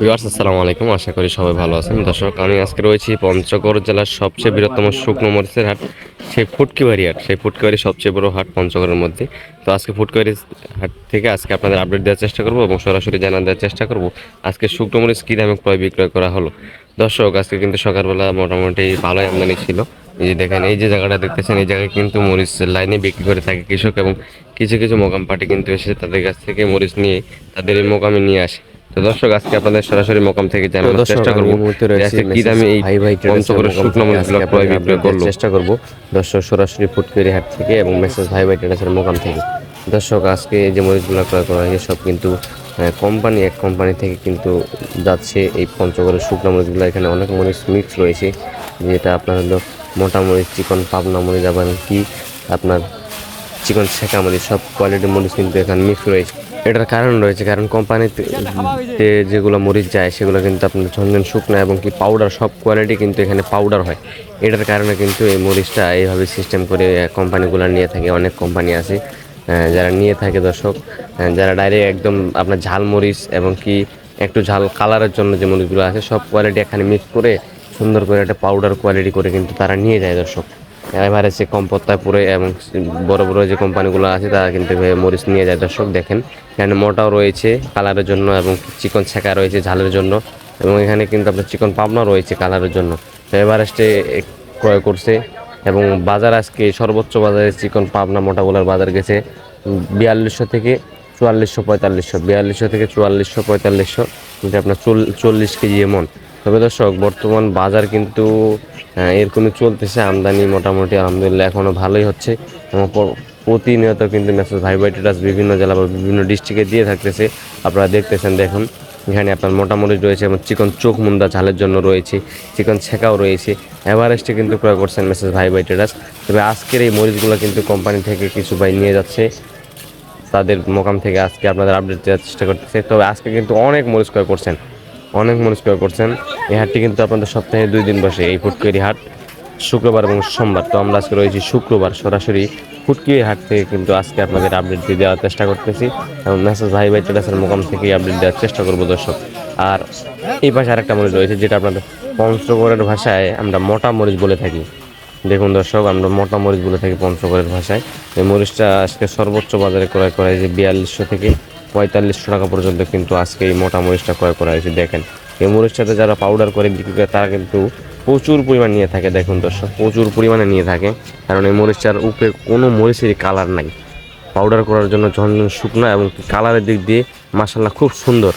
Viewers, আসসালামু আলাইকুম। আশা করি সবাই ভালো আছেন। দর্শক, আমি আজকে রয়েছি পঞ্চগড় জেলার সবচেয়ে বৃহত্তম শুকনো মরিচের হাট, সেই ফুটকিবাড়ি হাট। সেই ফুটকিবাড়ি সবচেয়ে বড় হাট পঞ্চগড়ের মধ্যে। তো আজকে ফুটকিবাড়ি হাট থেকে আজকে আপনাদের আপডেট দেওয়ার চেষ্টা করব এবং সরাসরি জানা দেওয়ার চেষ্টা করব আজকে শুকনো মরিচ কী দামে ক্রয় বিক্রয় করা হলো। দর্শক, আজকে কিন্তু সকালবেলা মোটামুটি ভালোই আমদানি ছিল। এই যে দেখেন, এই যে জায়গাটা দেখতেছেন, এই জায়গায় কিন্তু মরিচ লাইনে বিক্রি করে থাকে কৃষক এবং কিছু কিছু মোকাম পার্টি কিন্তু এসে তাদের কাছ থেকে মরিচ নিয়ে, তাদের এই মোকামে নিয়ে আসে। তো দর্শক আজকে আপনাদের সরাসরি মোকাম থেকে জানানোর চেষ্টা করব। আজকে কি দামে এই ভাই ভাই ট্রেডার্সের পঞ্চগড়ের শুকনো মরিচগুলো ক্রয় বিক্রয় করল। চেষ্টা করব দর্শক সরাসরি ফুটকেরি হাট থেকে এবং মেসেজ ভাই ভাই ট্রেডার্সের মোকাম থেকে। দর্শক আজকে যে মরিচগুলো ক্রয় করা হয়েছে সব কিন্তু কোম্পানি এক কোম্পানি থেকে কিন্তু যাচ্ছে এই পঞ্চগড়ের শুকনো মরিচগুলো। এখানে অনেক মরিচ মিক্স রয়েছে যেটা আপনার হলো মোটা মরিচ চিকন পাবনা মরিচ আবার কি আপনার চিকন শেখা মরিচ সব কোয়ালিটির মরিচ কিন্তু এখানে মিক্স রয়েছে। এটার কারণ রয়েছে, কারণ কোম্পানিতে যেগুলো মরিচ যায়, সেগুলো কিন্তু আপনার ঝনঝন শুকনো এবং কি পাউডার সব কোয়ালিটি কিন্তু এখানে পাউডার হয়। এটার কারণে কিন্তু এই মরিচটা এইভাবে সিস্টেম করে কোম্পানিগুলো নিয়ে থাকে, অনেক কোম্পানি আছে যারা নিয়ে থাকে দর্শক যারা ডাইরেক্ট একদম আপনার ঝাল মরিচ এবং কি একটু ঝাল কালারের জন্য যে মরিচগুলো আছে, সব কোয়ালিটি এখানে মিক্স করে সুন্দর করে একটা পাউডার কোয়ালিটি করে কিন্তু তারা নিয়ে যায় দর্শক। এবারে সে কম পত্তায় পরে এবং বড় বড় যে কোম্পানিগুলো আছে, তারা কিন্তু মরিচ নিয়ে যায়। দর্শক দেখেন, এখানে মোটাও রয়েছে কালারের জন্য এবং চিকন ছেঁকা রয়েছে ঝালের জন্য এবং এখানে কিন্তু আপনার চিকন পাবনা রয়েছে কালারের জন্য। এভারেস্টে ক্রয় করছে এবং বাজার আজকে সর্বোচ্চ বাজারে চিকন পাবনা মোটাগুলোর বাজার গেছে বিয়াল্লিশশো থেকে চুয়াল্লিশশো পঁয়তাল্লিশশো, বিয়াল্লিশশো থেকে চুয়াল্লিশশো পঁয়তাল্লিশশো যেটা আপনার চল- চল্লিশ কেজি এমন। তবে দর্শক, বর্তমান বাজার কিন্তু এরকমই চলতেছে, আমদানি মোটামুটি আলহামদুলিল্লাহ এখনও ভালোই হচ্ছে। এবং প্রতিনিয়ত কিন্তু মেসেজ ভাই ভাই বিভিন্ন জেলা বা বিভিন্ন ডিস্ট্রিক্টে দিয়ে থাকতেছে। আপনারা দেখতেছেন, দেখুন, এখানে আপনার মোটামুটি রয়েছে এবং চিকন চোখ মুন্দা ঝালের জন্য রয়েছে, চিকন ছেঁকাও রয়েছে। এভারেস্টে কিন্তু ক্রয় করছেন মেসেজ ভাই টেটাস তবে আজকের এই মরিচগুলো কিন্তু কোম্পানি থেকে কিছু ভাই নিয়ে যাচ্ছে। তাদের মোকাম থেকে আজকে আপনাদের আপডেট দেওয়ার চেষ্টা করতেছে। তবে আজকে কিন্তু অনেক মরিচ ক্রয় করছেন। অনেক মরিচ ক্রয় করছেন। এই হাটটি কিন্তু আপনাদের সপ্তাহে দুই দিন বসে, এই ফুটকেরি হাট শুক্রবার এবং সোমবার। তো আমরা আজকে রয়েছি শুক্রবার, সরাসরি ফুটকিরি হাট থেকে কিন্তু আজকে আপনাদের আপডেট দিয়ে দেওয়ার চেষ্টা করতেছি। এবং মেসেজ ভাই ভাই টেটাসের মোকাম থেকে আপডেট দেওয়ার চেষ্টা করব দর্শক। আর এই পাশে আরেকটা মরিচ রয়েছে, যেটা আপনাদের পঞ্চগড়ের ভাষায় আমরা মোটা মরিচ বলে থাকি। দেখুন দর্শক, আমরা মোটা মরিচ বলে থাকি পঞ্চগড়ের ভাষায়। এই মরিচটা আজকে সর্বোচ্চ বাজারে ক্রয় করা হয়েছে বিয়াল্লিশশো থেকে পঁয়তাল্লিশশো টাকা পর্যন্ত কিন্তু আজকে এই মোটা মরিচটা ক্রয় করা হয়েছে। দেখেন, এই মরিচটাতে যারা পাউডার করে বিক্রি করে, তারা কিন্তু প্রচুর পরিমাণ নিয়ে থাকে। দেখুন দর্শক, প্রচুর পরিমাণে নিয়ে থাকে। কারণ এই মরিচটার উপরে কোনো মরিচেরই কালার নাই। পাউডার করার জন্য ঝনঝন শুকনো এবং কালারের দিক দিয়ে মাসাল্লাহ খুব সুন্দর।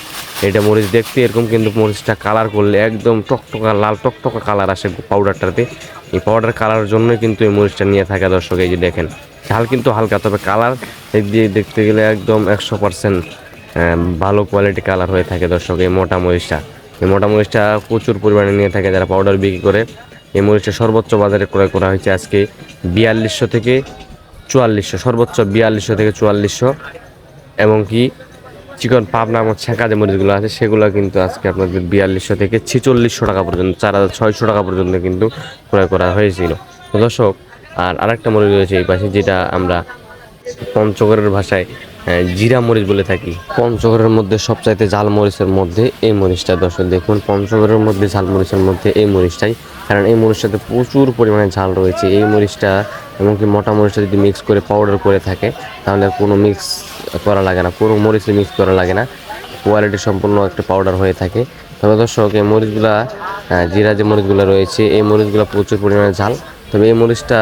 এটা মরিচ দেখতে এরকম, কিন্তু মরিচটা কালার করলে একদম টকটকা, লাল টকটকা কালার আসে পাউডারটাতে এই পাউডার কালারের জন্যই কিন্তু এই মরিচটা নিয়ে থাকে দর্শক, এই যে দেখেন। ঝাল কিন্তু হালকা, তবে কালার দিক দিয়ে দেখতে গেলে একদম একশো পার্সেন্ট ভালো কোয়ালিটি কালার হয়ে থাকে দর্শক, এই মোটা মরিচটা। এই মোটা মরিচটা প্রচুর পরিমাণে নিয়ে থাকে যারা পাউডার বিক্রি করে। এই মরিচটা সর্বোচ্চ বাজারে ক্রয় করা হয়েছে আজকে বিয়াল্লিশশো থেকে চুয়াল্লিশশো, সর্বোচ্চ বিয়াল্লিশশো থেকে চুয়াল্লিশশো। এবং কি চিকন পাবনা এবং ছেঁকা যে মরিচগুলো আছে, সেগুলো কিন্তু আজকে আপনাদের বিয়াল্লিশশো থেকে ছেচল্লিশশো টাকা পর্যন্ত, চার হাজার ছয়শো টাকা পর্যন্ত কিন্তু ক্রয় করা হয়েছিল। দর্শক আর আরেকটা মরিচ রয়েছে এই পাশে, যেটা আমরা পঞ্চগড়ের ভাষায় জিরা মরিচ বলে থাকি। পঞ্চগড়ের মধ্যে সবচাইতে ঝাল মরিচের মধ্যে এই মরিচটা, দর্শক দেখুন, পঞ্চগড়ের মধ্যে ঝাল মরিচের মধ্যে এই মরিচটাই। কারণ এই মরিচটাতে প্রচুর পরিমাণে ঝাল রয়েছে। এই মরিচটা এমনকি মোটা মরিচটা যদি মিক্স করে পাউডার করে থাকে, তাহলে কোনো মিক্স করা লাগে না পুরো মরিচে মিক্স করা লাগে না। কোয়ালিটি সম্পূর্ণ একটা পাউডার হয়ে থাকে। তবে দর্শক, এই মরিচগুলা জিরা যে মরিচগুলো রয়েছে, এই মরিচগুলো প্রচুর পরিমাণে ঝাল। তবে এই মরিচটা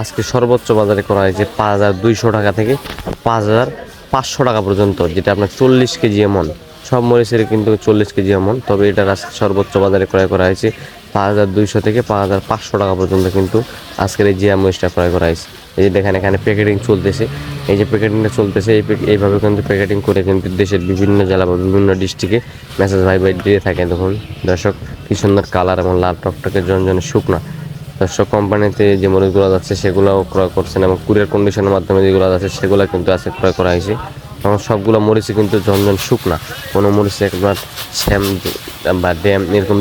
আজকে সর্বোচ্চ বাজারে করা হয়েছে পাঁচ হাজার দুইশো টাকা থেকে পাঁচ হাজার পাঁচশো টাকা পর্যন্ত, যেটা আপনার চল্লিশ কেজি এমন। সব মরিচের কিন্তু চল্লিশ কেজি এমন, তবে এটার আজকে সর্বোচ্চ বাজারে ক্রয় করা হয়েছে পাঁচ হাজার দুইশো থেকে পাঁচ হাজার পাঁচশো টাকা পর্যন্ত কিন্তু আজকের এই জিয়া মরিচটা ক্রয় করা হয়েছে। এই যে দেখেন, এখানে প্যাকেটিং চলতেছে। এই যে প্যাকেটিংটা চলতেছে, এই এইভাবে কিন্তু প্যাকেটিং করে কিন্তু দেশের বিভিন্ন জেলা বা বিভিন্ন ডিস্ট্রিক্টে মেসেজ ভাই ভাই দিয়ে থাকে। দেখুন, দর্শক, কি সুন্দর কালার এবং লাল টকটকে জনজনে শুকনা। দর্শক কোম্পানিতে যে মরিচগুলো যাচ্ছে সেগুলোও ক্রয় করছেন এবং কুরিয়ার কন্ডিশনের মাধ্যমে যেগুলো যাচ্ছে সেগুলো কিন্তু আজকে ক্রয় করা হয়েছে। এবং সবগুলো মরিচই কিন্তু ঝনঝন শুকনা। কোনো মরিচে একবার শ্যাম বা ড্যাম এরকম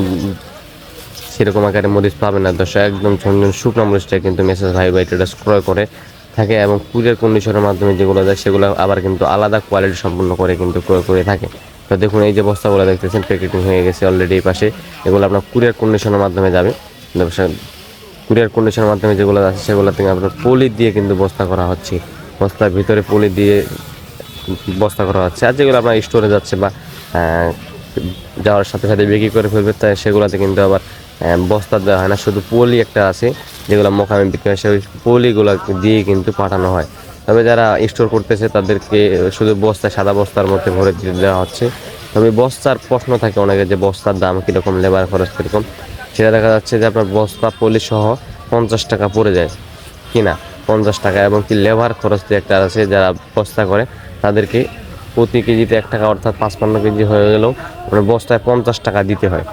সেরকম আকারে মরিচ পাবে না। দর্শক একদম ঝনঝন শুকনা মরিচটা কিন্তু মেসেজ ভাই ভাই ট্রেডার্স ক্রয় করে থাকে এবং কুরিয়ার কন্ডিশনের মাধ্যমে যেগুলো যায় সেগুলো আবার কিন্তু আলাদা কোয়ালিটি সম্পূর্ণ করে কিন্তু ক্রয় করে থাকে। তো দেখুন, এই যে বস্তাগুলো দেখতেছেন প্যাকেটিং হয়ে গেছে অলরেডি এই পাশে। এগুলো আপনার কুরিয়ার কন্ডিশনের মাধ্যমে যাবে। কুরিয়ার কন্ডিশনের মাধ্যমে যেগুলো আছে সেগুলো থেকে আপনার পলি দিয়ে কিন্তু বস্তা করা হচ্ছে। বস্তার ভিতরে পলি দিয়ে বস্তা করা হচ্ছে। আর যেগুলো আপনার স্টোরে যাচ্ছে বা যাওয়ার সাথে সাথে বিক্রি করে ফেলবে তাই সেগুলোতে কিন্তু আবার বস্তা দেওয়া হয় না। শুধু পলি একটা আছে, যেগুলো মোকামে বিক্রি হয়, সেই পলিগুলো দিয়ে কিন্তু পাঠানো হয়। তবে যারা স্টোর করতেছে তাদেরকে শুধু বস্তায় সাদা বস্তার মধ্যে ভরে দিয়ে দেওয়া হচ্ছে। তবে বস্তার প্রশ্ন থাকে অনেকে যে বস্তার দাম কীরকম, লেবার খরচ কীরকম। সেটা দেখা যাচ্ছে যে আপনার বস্তা, পলি সহ পঞ্চাশ টাকা পড়ে যায় কিনা। পঞ্চাশ টাকা এবং কি লেবার খরচ দিয়ে একটা আছে যারা বস্তা করে, তাদেরকে প্রতি কেজিতে এক টাকা অর্থাৎ পাঁচপান্ন কেজি হয়ে গেলেও মানে বস্তায় পঞ্চাশ টাকা দিতে হয়।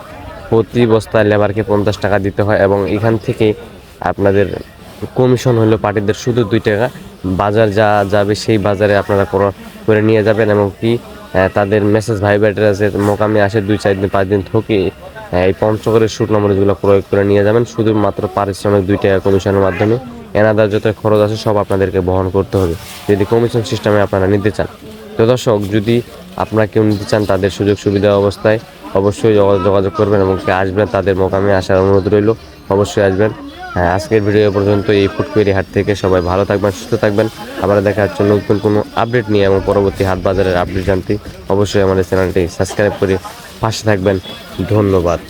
প্রতি বস্তায় লেবারকে পঞ্চাশ টাকা দিতে হয় এবং এখান থেকে আপনাদের কমিশন হলো পার্টিদের শুধু দুই টাকা। বাজার যা যাবে সেই বাজারে আপনারা করে- নিয়ে যাবেন এবং কি তাদের মেসেজ ভাই আছে, মোকামে আসে দুই চার দিন, পাঁচ দিন থেকে এই পঞ্চগড়ের শুট নম্বরগুলো প্রয়োগ করে নিয়ে যাবেন শুধুমাত্র পারিশ্রমিক দুই টাকা কমিশনের মাধ্যমে। এনাদার যত খরচ আছে সব আপনাদেরকে বহন করতে হবে। যদি কমিশন সিস্টেমে আপনারা নিতে চান। তো দর্শক, যদি আপনারা কেউ নিতে চান তাদের সুযোগ সুবিধা অবস্থায়, অবশ্যই যোগা- যোগাযোগ করবেন এবং আসবেন তাদের মোকামে আসার অনুরোধ রইল। অবশ্যই আসবেন। হ্যাঁ আজকের ভিডিও পর্যন্ত এই ফুটকুয়ারি হাট থেকে সবাই ভালো থাকবেন, সুস্থ থাকবেন। আবার দেখা হচ্ছে নতুন কোনো আপডেট নিয়ে এবং পরবর্তী হাট বাজারের আপডেট জানতে অবশ্যই আমাদের চ্যানেলটি সাবস্ক্রাইব করে পাশে থাকবেন। ধন্যবাদ।